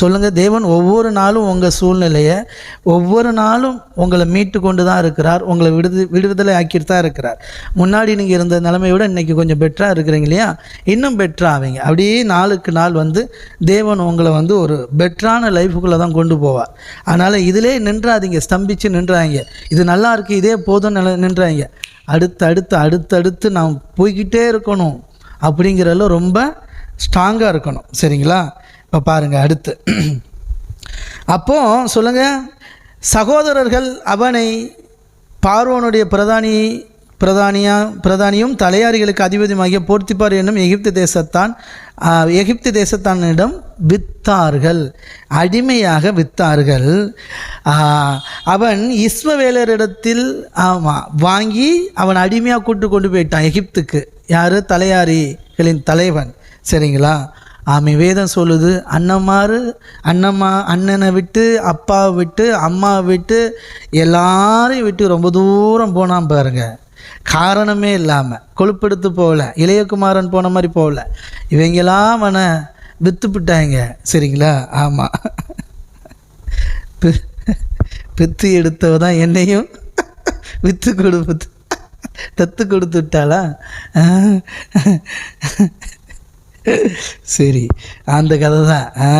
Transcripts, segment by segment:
சொல்லுங்கள் தேவன் ஒவ்வொரு நாளும் உங்கள் சூழ்நிலையை ஒவ்வொரு நாளும் உங்களை மீட்டு கொண்டு தான் இருக்கிறார் உங்களை விடுது விடுதலை ஆக்கிட்டு தான் இருக்கிறார். முன்னாடி நீங்கள் இருந்த நிலைமையோட விட இன்றைக்கி கொஞ்சம் பெட்டராக இருக்கிறீங்க இல்லையா? இன்னும் பெட்டராக ஆவீங்க. அப்படியே நாளுக்கு நாள் வந்து தேவன் உங்களை வந்து ஒரு பெட்டரான லைஃபுக்குள்ளே தான் கொண்டு போவார். அதனால் இதிலே நின்றாதீங்க ஸ்தம்பித்து நின்றாங்க இது நல்லா இருக்குது இதே போதும் நில நின்றாங்க அடுத்து அடுத்து அடுத்தடுத்து நாம் போய்கிட்டே இருக்கணும். அப்படிங்கிறதுல ரொம்ப ஸ்ட்ராங்காக இருக்கணும். சரிங்களா? இப்போ பாருங்கள் அடுத்து. அப்போ சொல்லுங்க. சகோதரர்கள் அவனை பார்வோனுடைய பிரதானி பிரதானியா பிரதானியும் தலையாரிகளுக்கு அதிபதியுமாகிய போர்த்திப்பார் என்னும் எகிப்து தேசத்தான் எகிப்து தேசத்தானிடம் வித்தார்கள். அடிமையாக வித்தார்கள். அவன் இஸ்மவேலரிடத்தில் ஆமாம் வாங்கி அவன் அடிமையாக கூட்டு கொண்டு போயிட்டான் எகிப்துக்கு. யார்? தலையாரிகளின் தலைவன். சரிங்களா? ஆமை வேதம் சொல்லுது அண்ணமாரு அண்ணம்மா அண்ணனை விட்டு அப்பாவை விட்டு அம்மாவை விட்டு எல்லாரையும் விட்டு ரொம்ப தூரம் போனான் பாருங்க. காரணமே இல்லாமல் கொழுப்பெடுத்து போகல இளையகுமாரன் போன மாதிரி போகல. இவங்கெல்லாம் அவனை விற்றுப்பிட்டாங்க சரிங்களா? ஆமாம் பித்து எடுத்தவ தான் என்னையும் விற்று கொடுத்து தத்து கொடுத்து விட்டாளா? சரி அந்த கதை தான் ஆ?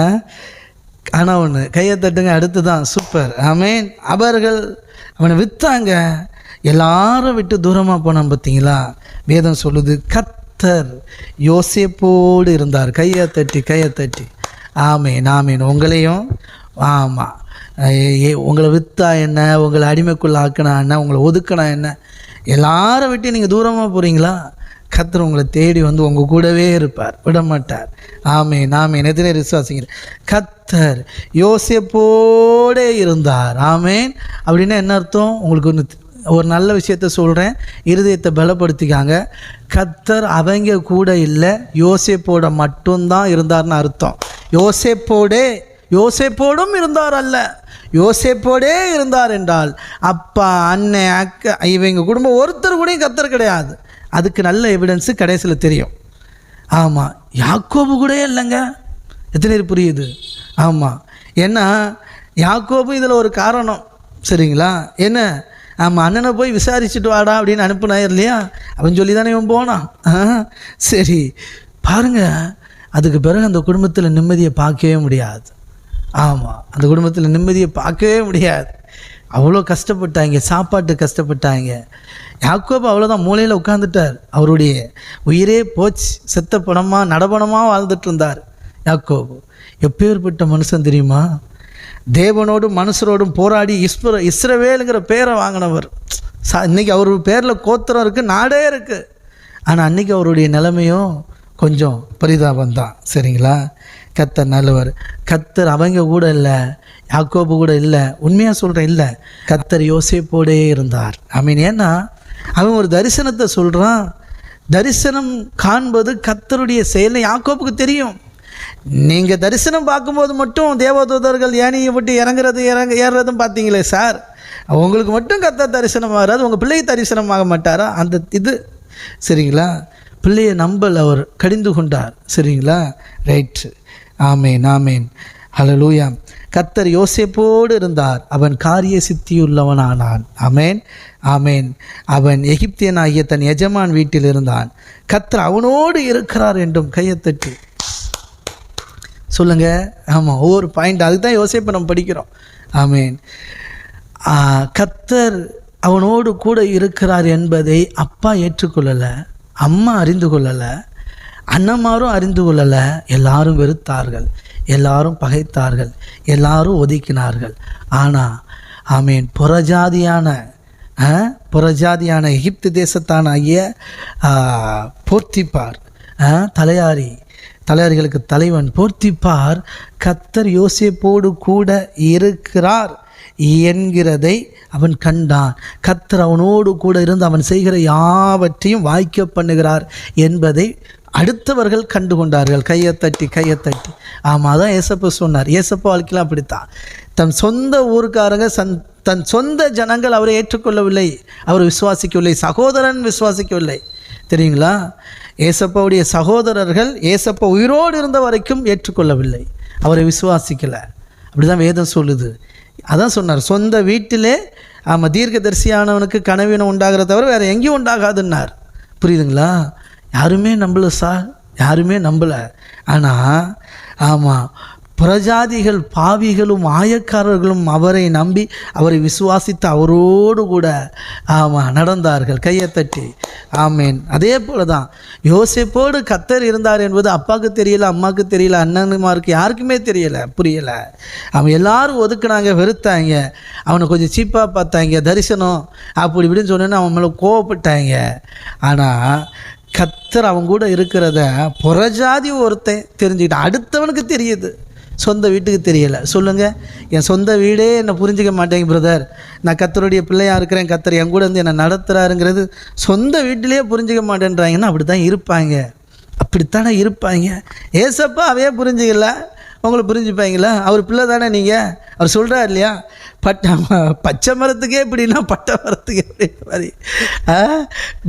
ஆனால் ஒன்று கையை தட்டுங்க அடுத்து தான் சூப்பர். ஆமேன். அவர்கள் அவனை விற்றாங்க எல்லாரும் விட்டு தூரமாக போனான் பார்த்தீங்களா வேதம் சொல்லுது கத்தர் யோசிப்போடு இருந்தார். கையை தட்டி கையை தட்டி. ஆமேன் ஆமேன். உங்களையும் ஆமாம் உங்களை விற்றா என்ன? உங்களை அடிமைக்குள்ள ஆக்கினா என்ன? உங்களை ஒதுக்கினா என்ன? எல்லாரும் விட்டு நீங்கள் தூரமாக போகிறீங்களா கத்தர் உங்களை தேடி வந்து உங்கள் கூடவே இருப்பார். விட மாட்டார் ஆமே நாமே எதிரே விசுவாசிங்க கத்தர் யோசிப்போடே இருந்தார். ஆமேன். அப்படின்னா என்ன அர்த்தம்? உங்களுக்கு ஒன்று ஒரு நல்ல விஷயத்த சொல்கிறேன் இருதயத்தை பலப்படுத்திக்காங்க. கத்தர் அவங்க கூட இல்லை யோசேப்போட மட்டும்தான் இருந்தார்னு அர்த்தம். யோசேப்போடே யோசேப்போடும் இருந்தார் அல்ல. யோசேப்போடே இருந்தார் என்றால் அப்பா அண்ணன் அக்கா இவங்க குடும்பம் ஒருத்தர் கூட கத்தர் கிடையாது. அதுக்கு நல்ல எவிடன்ஸு கடைசியில் தெரியும். ஆமாம் யாக்கோபு கூட இல்லைங்க. எத்தனை பேர் புரியுது? ஆமாம் ஏன்னா யாக்கோபு இதில் ஒரு காரணம். சரிங்களா? என்ன? ஆமாம் அண்ணனை போய் விசாரிச்சுட்டு வாடா அப்படின்னு அனுப்புனா இல்லையா? அப்படின்னு சொல்லி தானே இவன் போனான். சரி. பாருங்கள் அதுக்கு பிறகு அந்த குடும்பத்தில் நிம்மதியை பார்க்கவே முடியாது. ஆமாம் அந்த குடும்பத்தில் நிம்மதியை பார்க்கவே முடியாது. அவ்வளோ கஷ்டப்பட்டாங்க சாப்பாட்டு கஷ்டப்பட்டாங்க. யாக்கோபு அவ்வளோதான் மூலையில் உட்காந்துட்டார் அவருடைய உயிரே போச்சு. செத்த பணமாக நடபணமாக வாழ்ந்துட்டு இருந்தார் யாக்கோபு எப்பேற்பட்ட மனுஷன் தெரியுமா? தேவனோடும் மனுஷரோடும் போராடி இஸ்ர இஸ்ரவேலுங்கிற பேரை வாங்கினவர். சா இன்னைக்கு அவர் பேரில் கோத்திரம் இருக்குது நாடே இருக்குது ஆனால் அன்றைக்கி அவருடைய நிலைமையும் கொஞ்சம் பரிதாபம் தான் சரிங்களா? கத்தர் நல்லவர். கத்தர் அவங்க கூட இல்லை யாக்கோபு கூட இல்லை உண்மையாக சொல்கிறேன் இல்லை. கத்தர் யோசிப்போடே இருந்தார். ஐ மீன் ஏன்னா அவன் ஒரு தரிசனத்தை சொல்கிறான் தரிசனம் காண்பது கத்தருடைய செயலை. யாக்கோப்புக்கு தெரியும். நீங்கள் தரிசனம் பார்க்கும்போது மட்டும் தேவதூதர்கள் ஏனியை விட்டு இறங்குறது இறங்க ஏறுறதும் பார்த்தீங்களே சார். உங்களுக்கு மட்டும் கத்த தரிசனம் ஆகாது உங்கள் பிள்ளைக்கு தரிசனம் ஆக மாட்டாரா? அந்த இது. சரிங்களா? பிள்ளையை நம்பல் அவர் கடிந்து கொண்டார். சரிங்களா? ரைட்டு ஆமேன் ஆமேன். ஹலலூயா கத்தர் யோசேப்போடு இருந்தார். அவன் காரிய சித்தியுள்ளவனானான். அமேன் ஆமேன். அவன் எகிப்தியனாகிய தன் எஜமான் வீட்டில் இருந்தான். கத்தர் அவனோடு இருக்கிறார் என்றும் கையத்தட்டு சொல்லுங்க. ஆமாம் ஒவ்வொரு பாயிண்ட் அதுக்கு தான் யோசிப்பை நம்ம படிக்கிறோம். ஆமேன். கத்தர் அவனோடு கூட இருக்கிறார் என்பதை அப்பா ஏற்றுக்கொள்ளலை. அம்மா அறிந்து கொள்ளலை. அண்ணன்மாரும் அறிந்து கொள்ளலை. எல்லாரும் வெறுத்தார்கள். எல்லாரும் பகைத்தார்கள். எல்லாரும் ஒதுக்கினார்கள். ஆனால் ஆமீன். புறஜாதியான புறஜாதியான எகிப்து தேசத்தானாகிய போர்த்திப்பார் தலையாரி தலையாரிகளுக்கு தலைவன் போர்த்திப்பார் கத்தர் யோசிப்போடு கூட இருக்கிறார் என்கிறதை அவன் கண்டான். கத்தர் அவனோடு கூட இருந்து அவன் செய்கிற யாவற்றையும் வாய்க்க பண்ணுகிறார் என்பதை அடுத்தவர்கள் கண்டு கொண்டார்கள் கையை தட்டி கையை தட்டி. ஆமாம் தான் ஏசப்பா சொன்னார். ஏசப்பா வாழ்க்கையில் அப்படித்தான். தன் சொந்த ஊருக்காரங்க சன் தன் சொந்த ஜனங்கள் அவரை ஏற்றுக்கொள்ளவில்லை. அவர் விசுவாசிக்கவில்லை. சகோதரன் விசுவாசிக்கவில்லை. தெரியுங்களா? ஏசப்பாவுடைய சகோதரர்கள் ஏசப்பா உயிரோடு இருந்த வரைக்கும் ஏற்றுக்கொள்ளவில்லை. அவரை விசுவாசிக்கலை. அப்படி தான் வேதம் சொல்லுது. அதான் சொன்னார் சொந்த வீட்டிலே ஆமாம் தீர்க்கதரிசியானவனுக்கு கனவீனம் உண்டாகிறத தவிர வேறு எங்கேயும் உண்டாகாதுன்னார். புரியுதுங்களா? யாருமே நம்பல சார் யாருமே நம்பலை. ஆனால் ஆமாம் பிரஜாதிகள் பாவிகளும் ஆயக்காரர்களும் அவரை நம்பி அவரை விசுவாசித்து அவரோடு கூட ஆமாம் நடந்தார்கள். கையை தட்டி. ஆமேன். அதே போல தான் யோசிப்போடு கத்தர் இருந்தார் என்பது அப்பாவுக்கு தெரியல அம்மாவுக்கு தெரியல அண்ணனுமாருக்கு யாருக்குமே தெரியல புரியலை. அவன் எல்லாரும் ஒதுக்குனாங்க வெறுத்தாங்க. அவனை கொஞ்சம் சீப்பாக பார்த்தாங்க தரிசனம் அப்படி இப்படின்னு சொன்னோன்னு அவன் மேலே கோவப்பட்டாங்க. ஆனால் கத்தர் அவங்க கூட இருக்கிறத புறஜாதி ஒருத்தன் தெரிஞ்சுக்கிட்டான். அடுத்தவனுக்கு தெரியுது. சொந்த வீட்டுக்கு தெரியலை. சொல்லுங்கள் என் சொந்த வீடே என்னை புரிஞ்சிக்க மாட்டேங்க பிரதர் நான் கத்தருடைய பிள்ளையாக இருக்கிறேன். கத்தர் என் கூட வந்து என்னை நடத்துகிறாருங்கிறது சொந்த வீட்டிலேயே புரிஞ்சிக்க மாட்டேன்றாங்கன்னா அப்படி தான் இருப்பாங்க. அப்படித்தானே இருப்பாங்க. ஏசப்பா அவையே புரிஞ்சுக்கல. உங்களை புரிஞ்சுப்பாங்களா? அவர் பிள்ளை தானே நீங்கள் அவர் சொல்கிறார் இல்லையா? பட்ட பச்சை மரத்துக்கே இப்படின்னா பட்டை மரத்துக்கு எப்படி மாதிரி ஆ?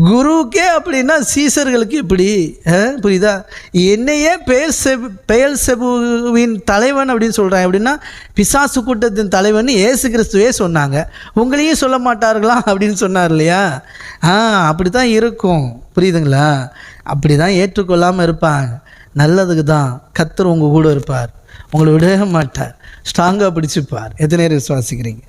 குருவுக்கே அப்படின்னா சீசர்களுக்கு இப்படி ஆ? புரியுதா? என்னையே பெயர் செபு பெயல் செபுவின் தலைவன் அப்படின்னு சொல்கிறாங்க அப்படின்னா பிசாசு கூட்டத்தின் தலைவன் ஏசு கிறிஸ்துவே சொன்னாங்க. உங்களையும் சொல்ல மாட்டார்களா அப்படின்னு சொன்னார் இல்லையா? ஆ அப்படி தான் இருக்கும். புரியுதுங்களா? அப்படி தான் ஏற்றுக்கொள்ளாமல் இருப்பாங்க. நல்லதுக்கு தான் கத்தர் உங்கள் கூட இருப்பார். உங்களை விடவே மாட்டார். ஸ்ட்ராங்காக பிடிச்சிப்பார். எத்தனை பேர் விசுவாசிக்கிறீங்க?